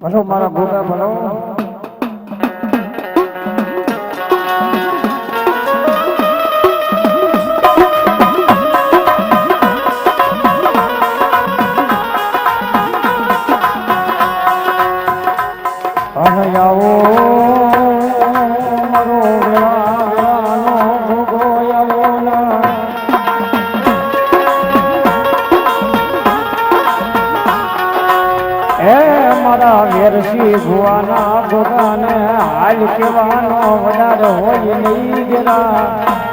ભલો મારા ભોગા ભલો. આવો મારો વેળા વેળાનો ભોગો આવો ના. હે મારા વેરસી ભુવાના ભોગાને હાલ કેવાનો વધારે હોય નહીં જરા.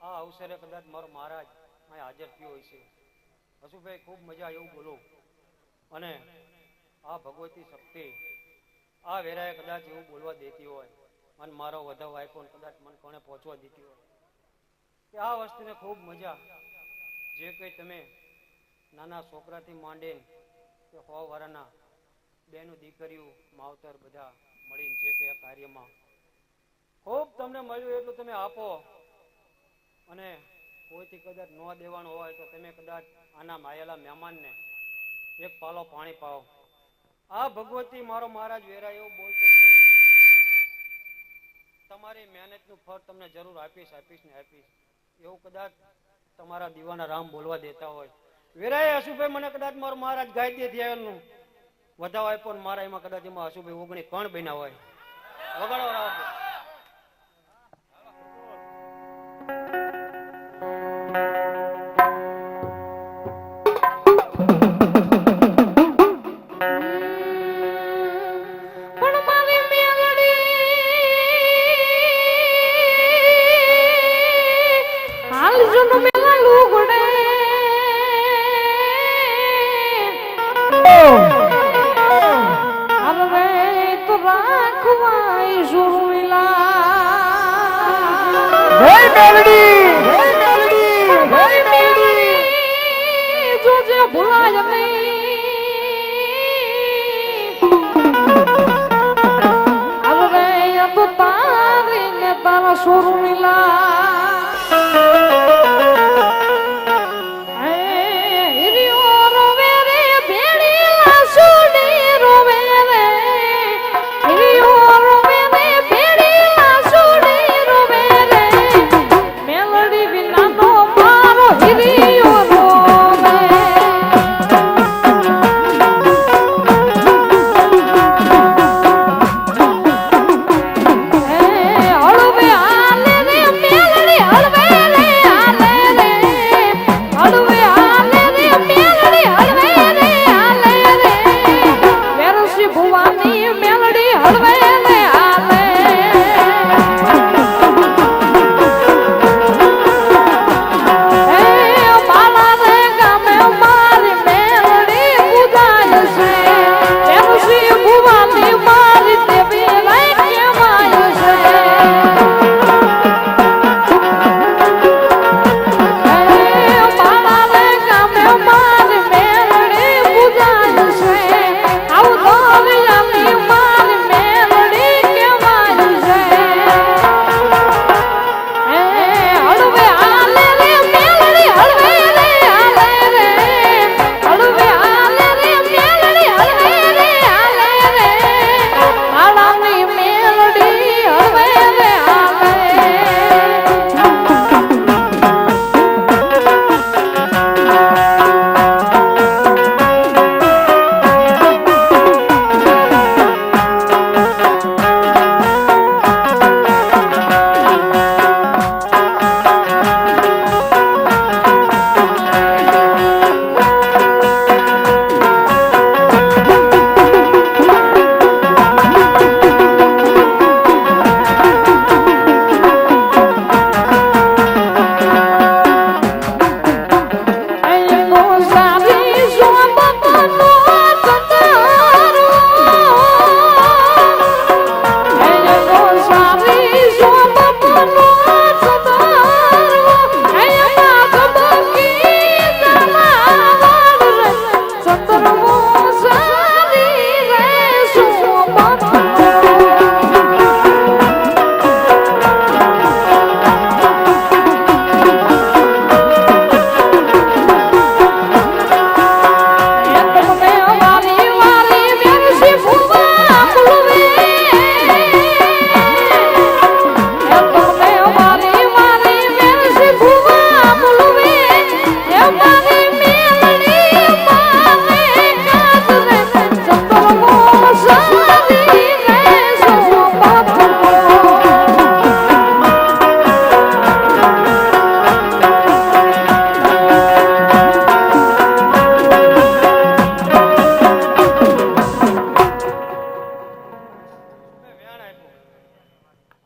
આ અવસરે કદાચ મારો મહારાજ અહીં હાજર થયો હોય છે. હસુભાઈ ખૂબ મજા એવું બોલો. અને આ ભગવતી શક્તિ આ વેરાએ કદાચ એવું બોલવા દેતી હોય. મને મારો વધાવો આપ્યો ને કદાચ મને કોણે પહોંચવા દેતી હોય. કે આ વસ્તુને ખૂબ મજા જે કંઈ તમે નાના છોકરાથી માંડે કે સો વાળાના બેનું દીકરીઓ, માવતર બધા મળીને જે કંઈ આ કાર્યમાં ખૂબ તમને મળ્યું એટલું તમે આપો. અને કોઈથી કદાચ ન દેવાનું હોય તો તમે કદાચ આના માયેલા મહેમાનને એક પાલો પાણી પાવો આ ભગવતી મારો મહારાજ વેરા એવું બોલતો છે, તમારી મહેનતનું ફળ તમને જરૂર આપીશ આપીશ ને આપીશ. એવું કદાચ તમારા દીવાના રામ બોલવા દેતા હોય. વેરાએ હસુભાઈ, મને કદાચ મારો મહારાજ ગાય દે થયેલું વધાવ આપ્યો મારા એમાં કદાચ એમાં હસુભાઈ ઓગણી કણ બન્યા હોય. વગાડો રાવ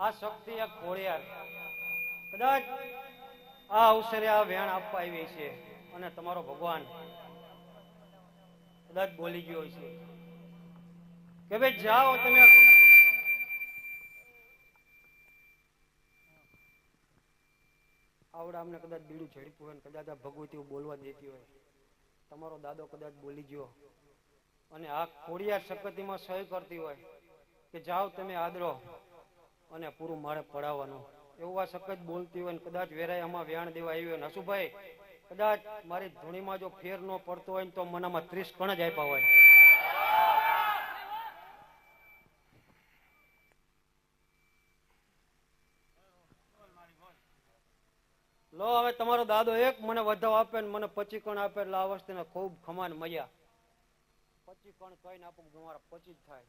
આ શક્તિ એક ખોળિયાર કદાચ આ અવસરે આ વેણ આપવા આવી છે અને તમારો ભગવાન કદાચ બોલી ગયો છે કે ભાઈ જાઓ તમે. આવડા અમને કદાચ બીડું ઝડપ્યું હોય કદાચ આ ભગવતી બોલવા દેતી હોય. તમારો દાદો કદાચ બોલી ગયો. અને આ ખોડિયાર શકતિમાં સહી કરતી હોય કે જાઓ તમે આદરો. અને પૂરું મારે પડાવવાનું. એવું આ સખત બોલતી હોય ને કદાચ વેરાય આમાં વ્યાણ દેવા આવી હોય. ને હસુભાઈ કદાચ મારી ધૂણીમાં જો ફેર ન પડતો હોય ને તો મનામાં ત્રીસ કણ જ આપ્યા હોય. લો, હવે તમારો દાદો એક મને વધાવ આપે ને મને પચી કણ આપે એટલે આ વસ્તુને ખૂબ ખમાન મજા પચી કણ કહીને આપું તમારા પચી જ થાય.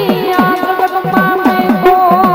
જઈ મને શેતર મારી